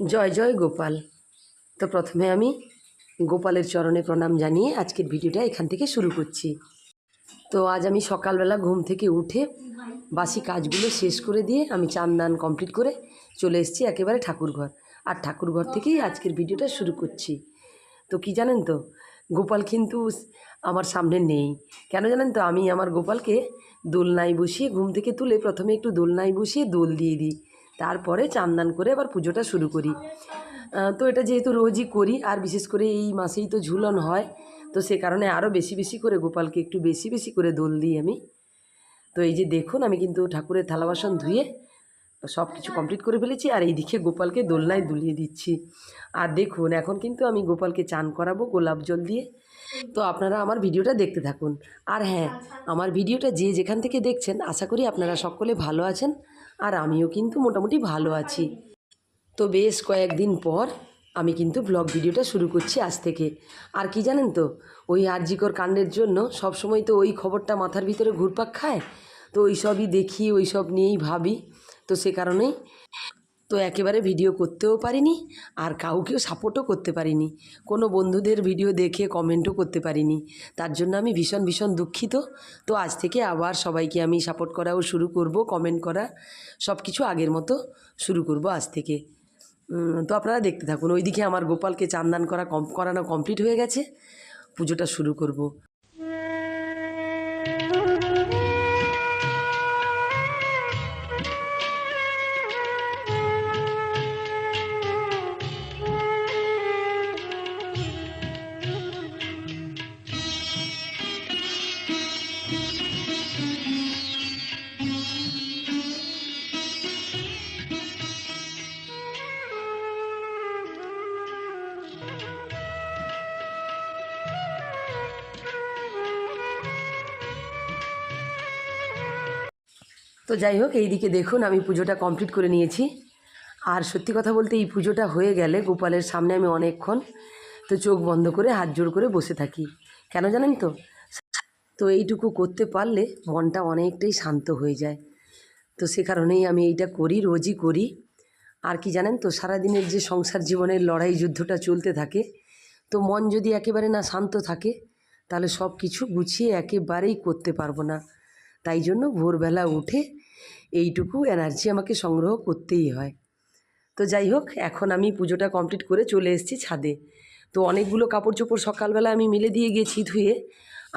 জয় জয় গোপাল। তো প্রথমে আমি গোপালের চরণে প্রণাম জানিয়ে আজকের ভিডিওটা এখান থেকে শুরু করছি। তো আজ আমি সকালবেলা ঘুম থেকে উঠে বাসি কাজগুলো শেষ করে দিয়ে আমি চান, দান কমপ্লিট করে চলে এসেছি একেবারে ঠাকুরঘর আর ঠাকুরঘর থেকেই আজকের ভিডিওটা শুরু করছি। তো কি জানেন তো, গোপাল কিন্তু আমার সামনে নেই। কেন জানেন তো, আমি আমার গোপালকে দোলনায় বসিয়ে ঘুম থেকে তুলে প্রথমে একটু দোলনায় বসিয়ে দোল দিয়ে দিই। তারপরে চান্দান করে আবার পুজোটা শুরু করি। তো এটা যেহেতু রোজই করি, আর বিশেষ করে এই মাসেই তো ঝুলন হয়, তো সে কারণে আরও বেশি বেশি করে গোপালকে একটু বেশি বেশি করে দোল দিই আমি। তো এই যে দেখুন, আমি কিন্তু ঠাকুরের থালা বাসন ধুয়ে সব কিছু কমপ্লিট করে ফেলেছি, আর এইদিকে গোপালকে দোলনায় দুলিয়ে দিচ্ছি। আর দেখুন, এখন কিন্তু আমি গোপালকে চান করাবো গোলাপ জল দিয়ে। তো আপনারা আমার ভিডিওটা দেখতে থাকুন। আর হ্যাঁ আমার ভিডিওটা যে যেখান থেকে দেখছেন, আশা করি আপনারা সকলে ভালো আছেন। আর আমিও কিন্তু মোটামুটি ভালো আছি। তো বেশ কয়েকদিন পর আমি কিন্তু ব্লগ ভিডিওটা শুরু করছি আজ থেকে। আর কি জানেন তো, ওই আরজিকর কাণ্ডের জন্য সব সময় তো ওই খবরটা মাথার ভিতরে ঘুরপাক খায়। তো ওই সবই দেখি ওই সব নিয়েই ভাবি। তো সে কারণেই তো একেবারে ভিডিও করতেও পারিনি আর কাউকেও সাপোর্টও করতে পারিনি। কোনো বন্ধুদের ভিডিও দেখে কমেন্টও করতে পারিনি। তার জন্য আমি ভীষণ ভীষণ দুঃখিত। তো আজ থেকে আবার সবাইকে আমি সাপোর্ট করাও শুরু করব কমেন্ট করা সব কিছু আগের মতো শুরু করব আজ থেকে। তো আপনারা দেখতে থাকুন, ওইদিকে আমার গোপালকে চান্দান করা কম, করানো কমপ্লিট হয়ে গেছে। পুজোটা শুরু করব। তো যাই হোক, এইদিকে দেখুন, আমি পুজোটা কমপ্লিট করে নিয়েছি। আর সত্যি কথা বলতে, এই পুজোটা হয়ে গেলে গোপালের সামনে আমি অনেকক্ষণ তো চোখ বন্ধ করে, হাত জোড় করে বসে থাকি। কেন জানেন তো? তো এইটুকু করতে পারলে মনটা অনেকটাই শান্ত হয়ে যায়। তো সে কারণেই আমি এইটা করি, রোজই করি। আর কি জানেন তো, সারাদিনের যে সংসার জীবনের লড়াই যুদ্ধটা চলতে থাকে, তো মন যদি একেবারে না শান্ত থাকে, তাহলে সব কিছু গুছিয়ে একেবারেই করতে পারব না। তাই জন্য ভোরবেলা উঠে এইটুকু এনার্জি আমাকে সংগ্রহ করতেই হয়। তো যাই হোক, এখন আমি পুজোটা কমপ্লিট করে চলে এসেছি ছাদে। তো অনেকগুলো কাপড় চোপড় সকালবেলা আমি মিলে দিয়ে গেছি ধুয়ে,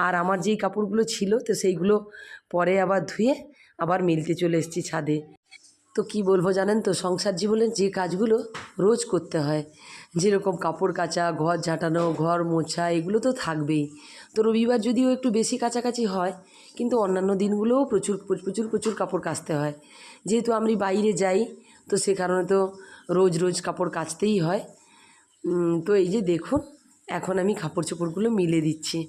আর আমার যেই কাপড়গুলো ছিল তো সেইগুলো পরে আবার ধুয়ে আবার মিলতে চলে এসেছি ছাদে। তো কি বলব জানেন তো, সংসার জীবনের যে কাজগুলো রোজ করতে হয়। যেরকম কাপড় কাচা, ঘর ঝাঁটানো, ঘর মোছা, এগুলো তো থাকবেই। তো রবিবার যদিও একটু বেশি কাছাকাছি হয় কিন্তু অন্যান্য দিনগুলোও প্রচুর প্রচুর প্রচুর কাপড় কাচতে হয়। যেহেতু আমি বাইরে যাই, তো সে কারণে তো রোজ রোজ কাপড় কাচতেই হয়। তো এই যে দেখুন, এখন আমি কাপড় চোপড়গুলো মিলে দিচ্ছি।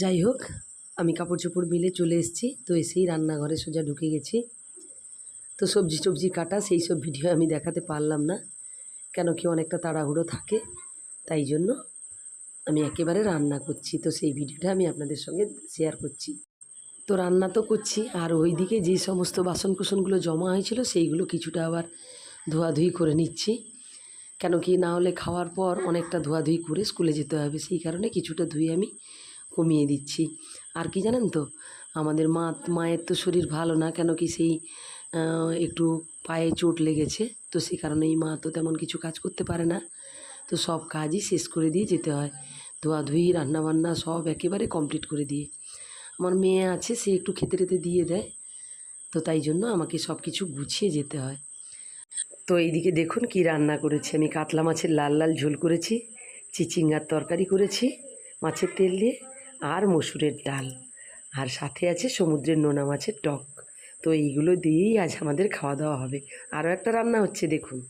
যাই হোক, আমি কাপড় চোপড় মিলে চলে এসেছি। তো এসেই রান্নাঘরে সোজা ঢুকে গেছি। তো সবজি টবজি কাটা, সেই সব ভিডিও আমি দেখাতে পারলাম না, কেন কি অনেকটা তাড়াহুড়ো থাকে। তাই জন্য আমি একেবারে রান্না করছি। তো সেই ভিডিওটা আমি আপনাদের সঙ্গে শেয়ার করছি। তো রান্না তো করছি, আর ওইদিকে যে সমস্ত বাসন কুসনগুলো জমা হয়েছিল, সেইগুলো কিছুটা আবার ধোয়াধুয়ি করে নিচ্ছি। কেন কি না হলে খাওয়ার পর অনেকটা ধোয়াধুয়ি করে স্কুলে যেতে হবে, সেই কারণে কিছুটা ধুয়ে আমি কমিয়ে দিচ্ছি। আর কি জানেন তো? আমাদের মা, মায়ের তো শরীর ভালো না, কেন কি সেই একটু পায়ে চোট লেগেছে, তো সেই কারণেই মা তো তেমন কিছু কাজ করতে পারে না। তো সব কাজই শেষ করে দিয়ে যেতে হয়। ধোয়াধুয়ি, রান্নাবান্না সব একেবারে কমপ্লিট করে দিয়ে। আমার মেয়ে আছে, সে একটু খেতে টেতে দিয়ে দেয়, তো তাই জন্য আমাকে সব কিছু গুছিয়ে যেতে হয়। তো এইদিকে দেখুন কি রান্না করেছি। আমি কাতলা মাছের লাল লাল ঝোল করেছি, চিচিঙ্গার তরকারি করেছি, মাছের তেল দিয়ে আর মসুরের ডাল। আর সাথে আছে সমুদ্রের নোনা মাছের টক। তো এইগুলো দিয়েই আজ আমাদের খাওয়া দাওয়া হবে। আরও একটা রান্না হচ্ছে, দেখুন।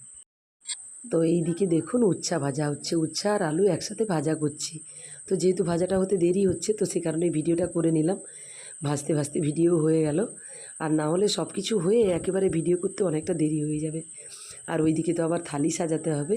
তো এই দিকে দেখুন, উচ্ছা ভাজা হচ্ছে। উচ্ছা আর আলু একসাথে ভাজা করছি। তো যেহেতু ভাজাটা হতে দেরি হচ্ছে, তো সে কারণে ভিডিওটা করে নিলাম। ভাজতে ভাজতে ভিডিও হয়ে গেল। আর না হলে সব কিছু হয়ে একেবারে ভিডিও করতে অনেকটা দেরি হয়ে যাবে। আর ওইদিকে তো আবার থালি সাজাতে হবে।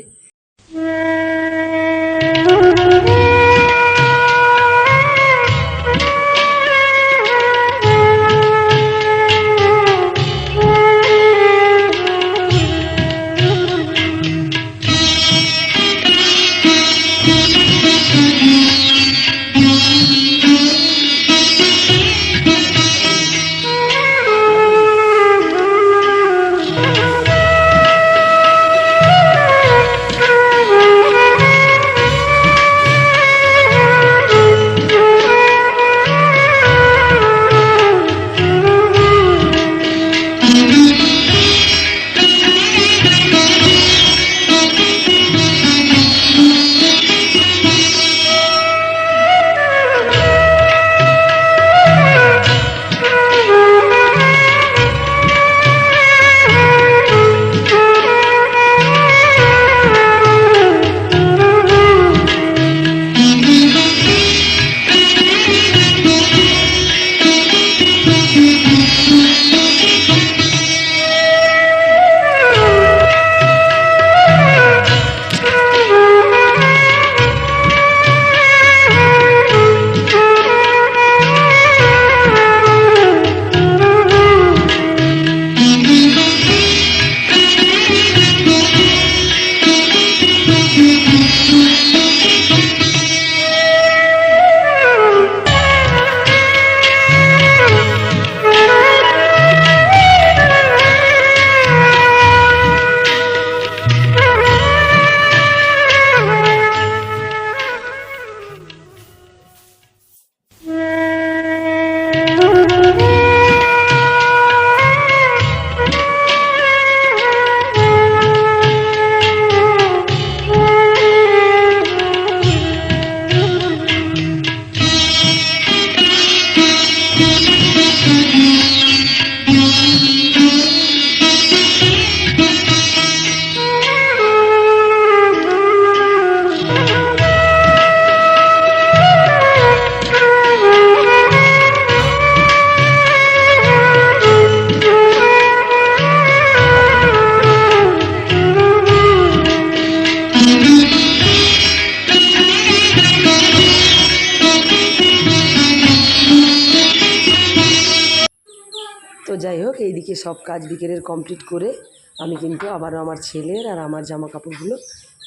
যাই হোক, এইদিকে সব কাজ বিকেলের কমপ্লিট করে আমি কিন্তু আবার আমার ছেলের আর আমার জামা কাপড়গুলো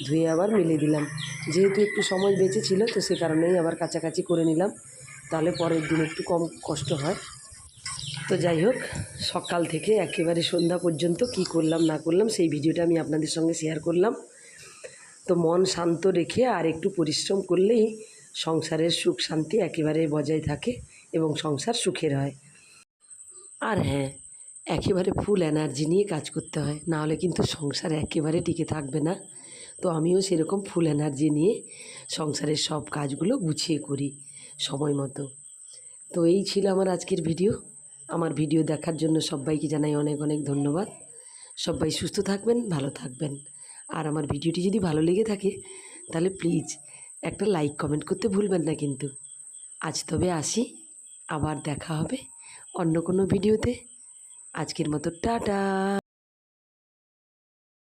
ধুয়ে আবার মেলে দিলাম। যেহেতু একটু সময় বেঁচে ছিল, তো সে কারণেই আবার কাছাকাছি করে নিলাম। তাহলে পরের দিন একটু কম কষ্ট হয়। তো যাই হোক, সকাল থেকে একেবারে সন্ধ্যা পর্যন্ত কি করলাম, না করলাম, সেই ভিডিওটা আমি আপনাদের সঙ্গে শেয়ার করলাম। তো মন শান্ত রেখে আর একটু পরিশ্রম করলেই সংসারের সুখ শান্তি একেবারে বজায় থাকে এবং সংসার সুখের হয়। আর হ্যাঁ একেবারে ফুল এনার্জি নিয়ে কাজ করতে হয় না হলে কিন্তু সংসার একেবারে টিকে থাকবে না। তো আমিও সেরকম ফুল এনার্জি নিয়ে সংসারের সব কাজগুলো গুছিয়ে করি সময় মতো। তো এই ছিল আমার আজকের ভিডিও আমার ভিডিও দেখার জন্য সবাইকে জানাই অনেক অনেক ধন্যবাদ। সবাই সুস্থ থাকবেন, ভালো থাকবেন। আর আমার ভিডিওটি যদি ভালো লেগে থাকে, তাহলে প্লিজ একটা লাইক কমেন্ট করতে ভুলবেন না কিন্তু। আজ তবে আসি, আবার দেখা হবে অন্য কোনো ভিডিওতে। আজকের মতো টাটা।